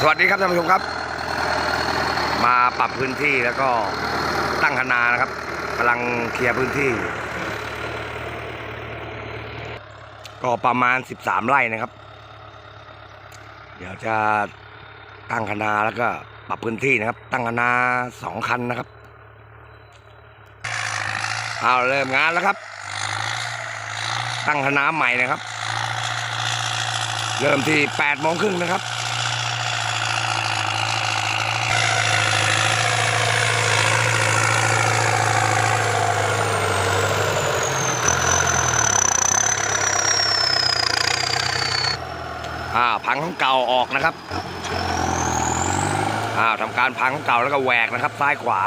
สวัสดีครับท่านผู้ชมครับ มาปรับพื้นที่แล้วก็ตั้งคณานะครับกำลังเคลียร์พื้นที่ ก็ประมาณ 13 ไร่นะครับ เดี๋ยวจะตั้งคณาแล้วก็ปรับพื้นที่นะครับ ตั้งคณาสองคันนะครับเอาเริ่มงานแล้วครับ ตั้งคณาใหม่นะครับ เริ่มที่8โมงครึ่งนะครับ พังของเก่าออกนะครับอ่าทำการพังของเก่าแล้วก็แหวกนะครับซ้ายขวา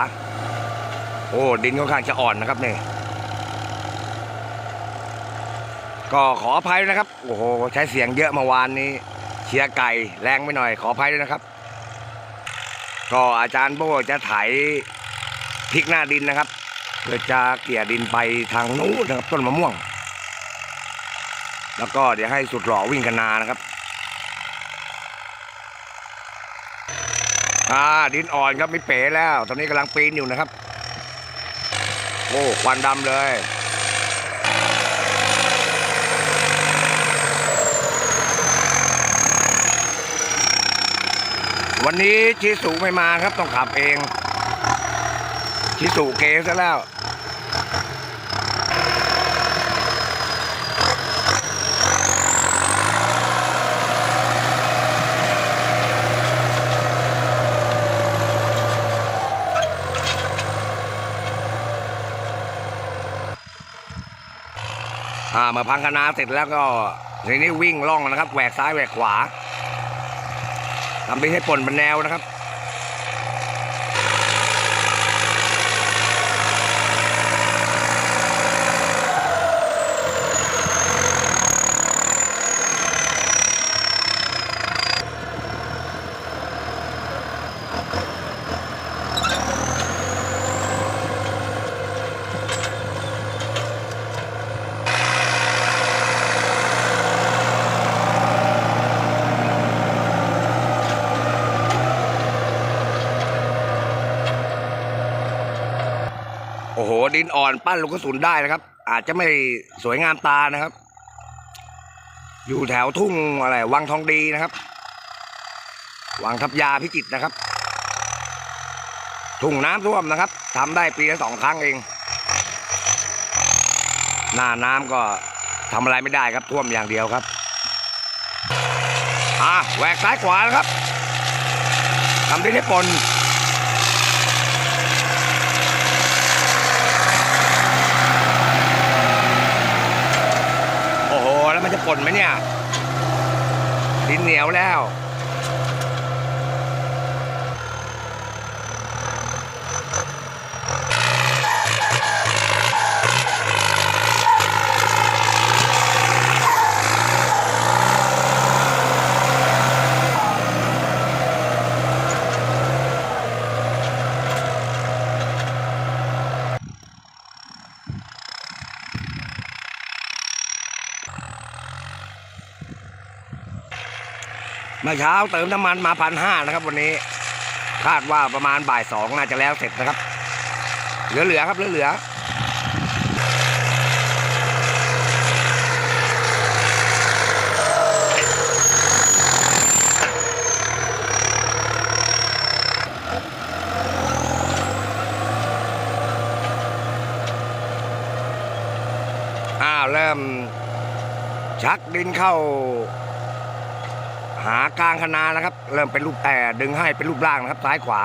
โอ้ดินค่อนข้างจะอ่อนนะครับนี่ก็ขออภัยด้วยนะครับ โอ้โหใช้เสียงเยอะเมื่อวานนี้ เชียร์ไก่แรงไปหน่อย ขออภัยด้วยนะครับ ก็อาจารย์โบจะไถพลิกหน้าดินนะครับเพื่อจะเกลี่ยดินไปทางนู้นนะครับต้นมะม่วง แล้วก็เดี๋ยวให้สุดหล่อวิ่งกันนานะครับ อ่าดินอ่อนครับไม่เป๋แล้ว ตอนนี้กำลังปีนอยู่นะครับ โอ้ควันดำเลยวันนี้ชิสุไม่มาครับต้องขับเอง ชิสุเกซะแล้ว อ่าเมื่อพังคณาเสร็จแล้วก็ทีนี้วิ่งล่องนะครับแหวกซ้ายแหวกขวาทำไปให้ป่นเป็นแนวนะครับ ดินอ่อนปั้นลูกกระสุนได้นะครับ อาจจะไม่สวยงามตานะครับ อยู่แถวทุ่งอะไรวังทองดีนะครับ วังทับยาพิจิตรนะครับ ทุ่งน้ำท่วมนะครับทำได้ปีละสองครั้งเอง หน้าน้ำก็ทำอะไรไม่ได้ครับท่วมอย่างเดียวครับอะแหวกซ้ายขวานะครับทำได้ได้ปน โอ้โห แล้วมันจะป่นไหมเนี่ยดินเหนียวแล้ว มื่อเช้าเติมน้ำมันมาพันห้านะครับ วันนี้ คาดว่าประมาณบ่ายสองน่าจะแล้วเสร็จนะครับ เหลือๆครับเหลือๆอ้าวเริ่มชักดินเข้า หากลางคณานะครับ เริ่มเป็นรูปแต่ดึงให้เป็นรูปร่างนะครับ ซ้ายขวา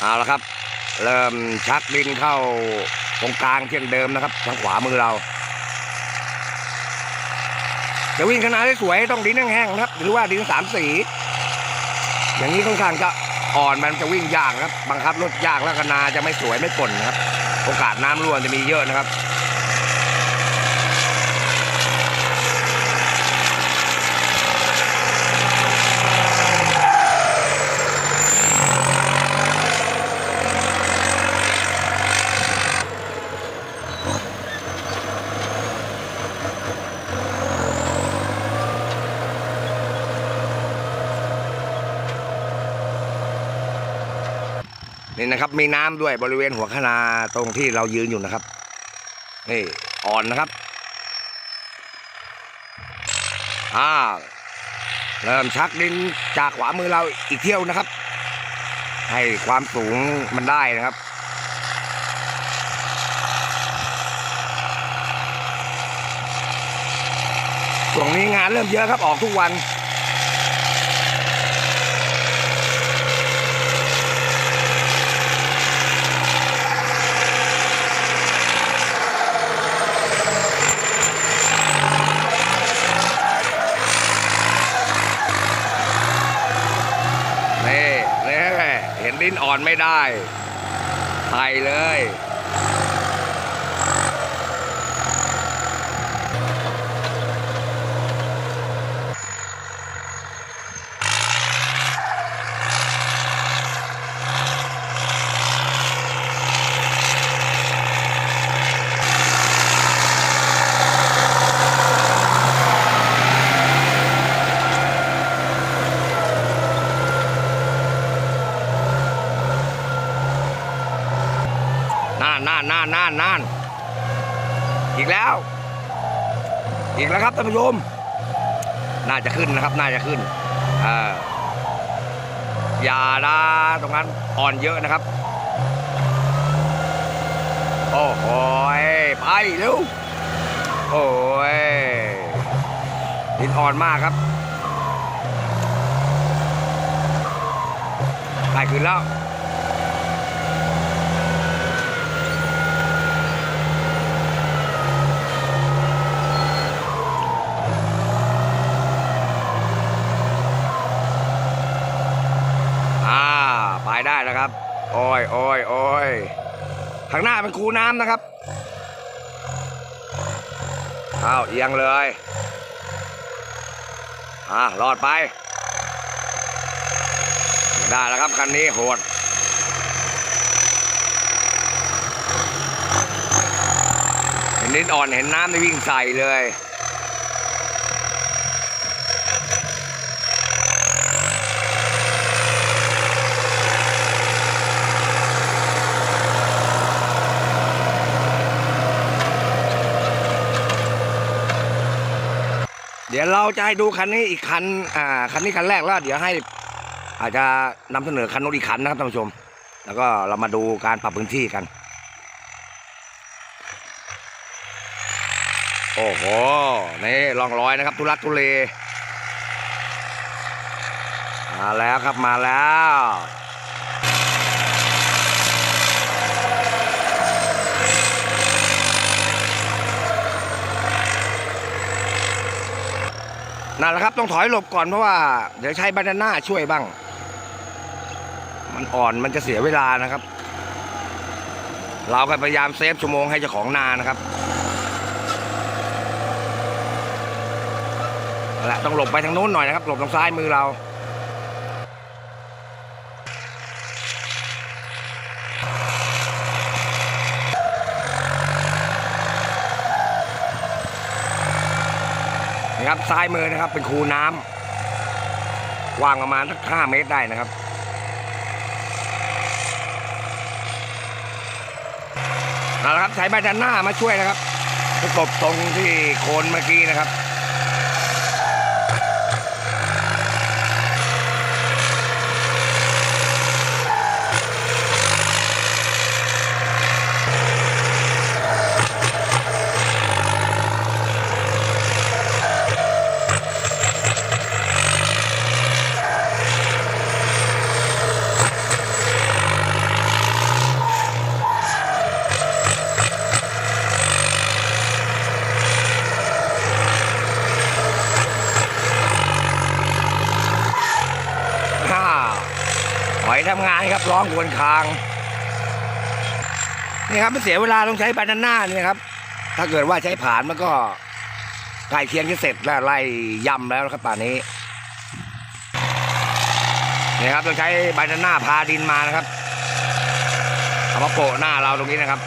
เอาละครับ เริ่มชักดินเข้าตรงกลางเช่นเดิมนะครับ ทางขวามือเราจะวิ่งคณะได้สวยต้องดินแห้งๆนะครับ หรือว่าดินสามสี อย่างนี้ค่อนข้างจะอ่อนมันจะวิ่งยากครับ บังคับรถยากแล้วคณาจะไม่สวยไม่ป่นนะครับ โอกาสน้ำรั่วจะมีเยอะนะครับ นี่นะครับมีน้ำด้วยบริเวณหัวคนาตรงที่เรายืนอยู่นะครับนี่อ่อนนะครับอ่าเริ่มชักดินจากขวามือเราอีกเที่ยวนะครับ ให้ความสูงมันได้นะครับช่วงนี้งานเริ่มเยอะครับออกทุกวันนี่เห็นลิ้น อ่อนไม่ได้ไปเลย นา นนานนานนานอีกแล้ว อีกแล้วครับท่านผู้ชมน่าจะขึ้นนะครับ น่าจะขึ้นอ่าอย่านะตรงนั้นอ่อนเยอะนะครับ โอ้โหไปเร็วโอ้ยดินอ่อนมากครับได้ขึ้นแล้ว อ่า ไปได้แล้วครับอ้ยอ้ยอ้ยข้างหน้าเป็นคูน้ำนะครับอ้าวเอียงเลยอ่ารอดไปไม่ได้แล้วครับคันนี้โหดเห็นนิดอ่อนเห็นน้ำได้วิ่งใส่เลย เดี๋ยวเราจะให้ดูคันนี้อีกคัน อ่า คันนี้คันแรกแล้ว เดี๋ยวให้ อาจจะนำเสนอคันนู้นอีกคันนะครับท่านผู้ชม แล้วก็เรามาดูการปรับพื้นที่กัน โอ้โห นี่ร่องรอยนะครับ ทุลักทุเล มาแล้วครับ มาแล้ว นั่นแหละครับต้องถอยหลบก่อนเพราะว่า เดี๋ยวใช้บานาน่าช่วยบ้าง มันอ่อนมันจะเสียเวลานะครับ เราก็พยายามเซฟชั่วโมงให้เจ้าของนานะครับและต้องหลบไปทางนู้นหน่อยนะครับ หลบทางซ้ายมือเรา นะครับซ้ายมือนะครับ เป็นคูน้ำกว้างประมาณสักห้าเมตรได้นะครับเอาละครับใช้ใบด้านหน้ามาช่วยนะครับประกบตรงที่โคนเมื่อกี้นะครับ ฮ่าหอยทำงานครับร้ องควนคาง นี่ครับไม่เสียเวลาต้องใช้บานาน่านี่ยครับ ถ้าเกิดว่าใช้ผ่านมันก็ไกล้เคียงจะเสร็จแล้วไล่ยำแล้วครับป่านนี้นี่ครับต้องใช้บานาน่าพาดินมานะครับเอามาโปะหน้าเราตรงนี้นะครับ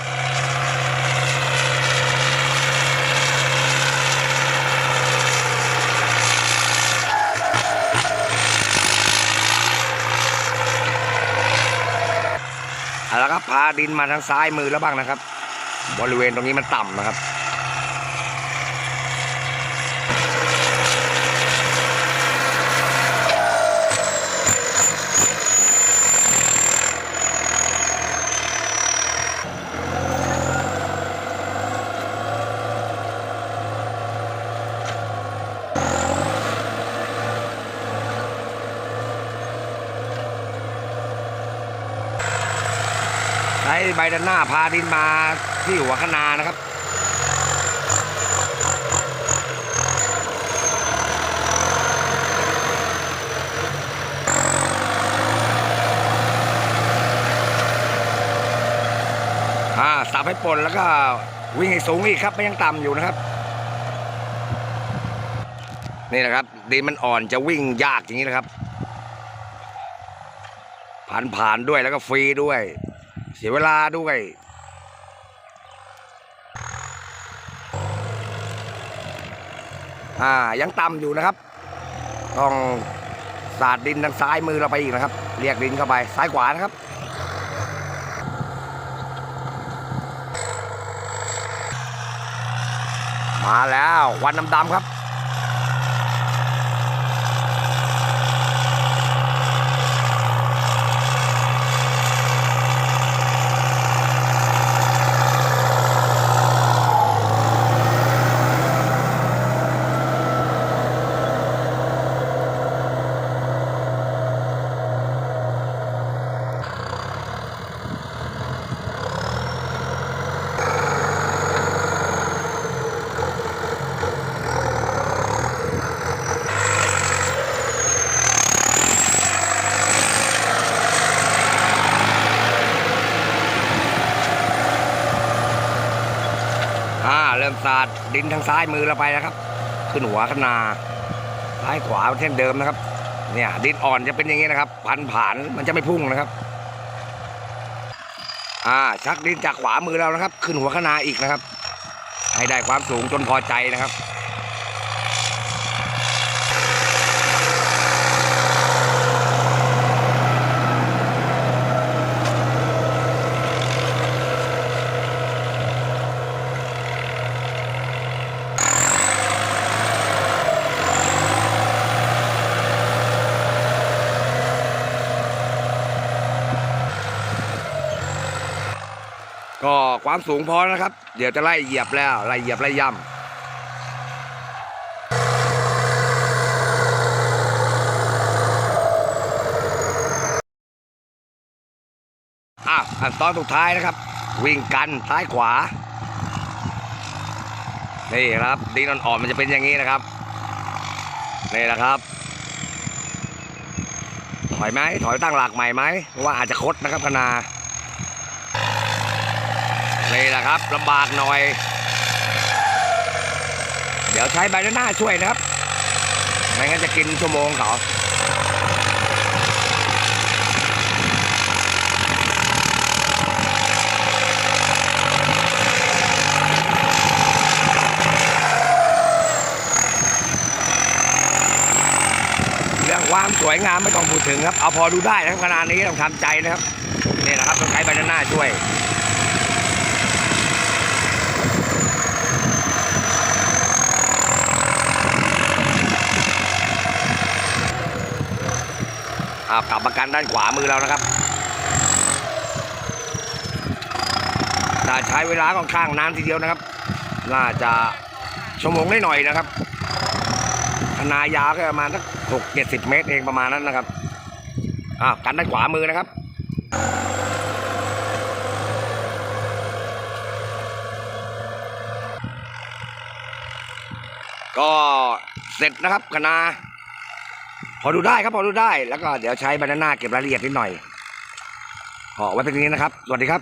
ล้วก็พาดินมาทางซ้ายมือแล้วบ้างนะครับ บริเวณตรงนี้มันต่ำนะครับ ช้ใบด้านหน้าพาดินมาที่หัวคนานะครับอ่าสับให้ปนแล้วก็วิ่งให้สูงอีกครับไม่ยังต่ำอยู่นะครับ นี่นะครับดินมันอ่อนจะวิ่งยากอย่างนี้นะครับ ผ่านผ่านด้วยแล้วก็ฟรีด้วย สียเวลาด้วยอ่ายังต่ำอยู่นะครับ ต้องสาดดินทางซ้ายมือเราไปอีกนะครับ เรียกดินเข้าไปซ้ายขวานะครับมาแล้ววันดำๆครับ สาดดินทางซ้ายมือเราไปนะครับ ขึ้นหัวขนาซ้ายขวาเช่นเดิมนะครับ เนี่ยดินอ่อนจะเป็นอย่างนี้นะครับ พันผ่านมันจะไม่พุ่งนะครับ อ่าชักดินจากขวามือเรานะครับ ขึ้นหัวขนาอีกนะครับ ให้ได้ความสูงจนพอใจนะครับ ก็ความสูงพอนะครับ เดี๋ยวจะไล่เหยียบแล้วไล่เหยียบไล่ย่ำอะขั้นตอนสุดท้ายนะครับ วิ่งกันซ้ายขวา นี่ครับดินอ่อนๆมันจะเป็นอย่างนี้นะครับ นี่แหละครับ ถอยไหมถอยตั้งหลักใหม่ไหมเพราะว่าอาจจะคดนะครับพนา นี่แหละครับลำบากหน่อย เดี๋ยวใช้ใบหน้าช่วยนะครับ ไม่งั้นจะกินชั่วโมงเขาเรื่องความสวยงามไม่ต้องพูดถึงครับ เอาพอดูได้นะขนาดนี้ต้องทำใจนะครับ นี่นะครับต้องใช้ใบหน้าช่วย อ่ากลับมากันด้านขวามือเรานะครับแต่ใช้เวลาค่อนข้างนานทีเดียวนะครับ น่าจะชั่วโมงได้หน่อยนะครับขนายาวแค่ประมาณสักหกเจ็ดสิบเมตรเองประมาณนั้นนะครับอ่ากันด้านขวามือนะครับก็เสร็จนะครับคณา พอดูได้ครับพอดูได้แล้วก็เดี๋ยวใช้บานาน่าเก็บรายละเอียดนิดหน่อยขอไว้เป็นอย่างนี้นะครับ สวัสดีครับ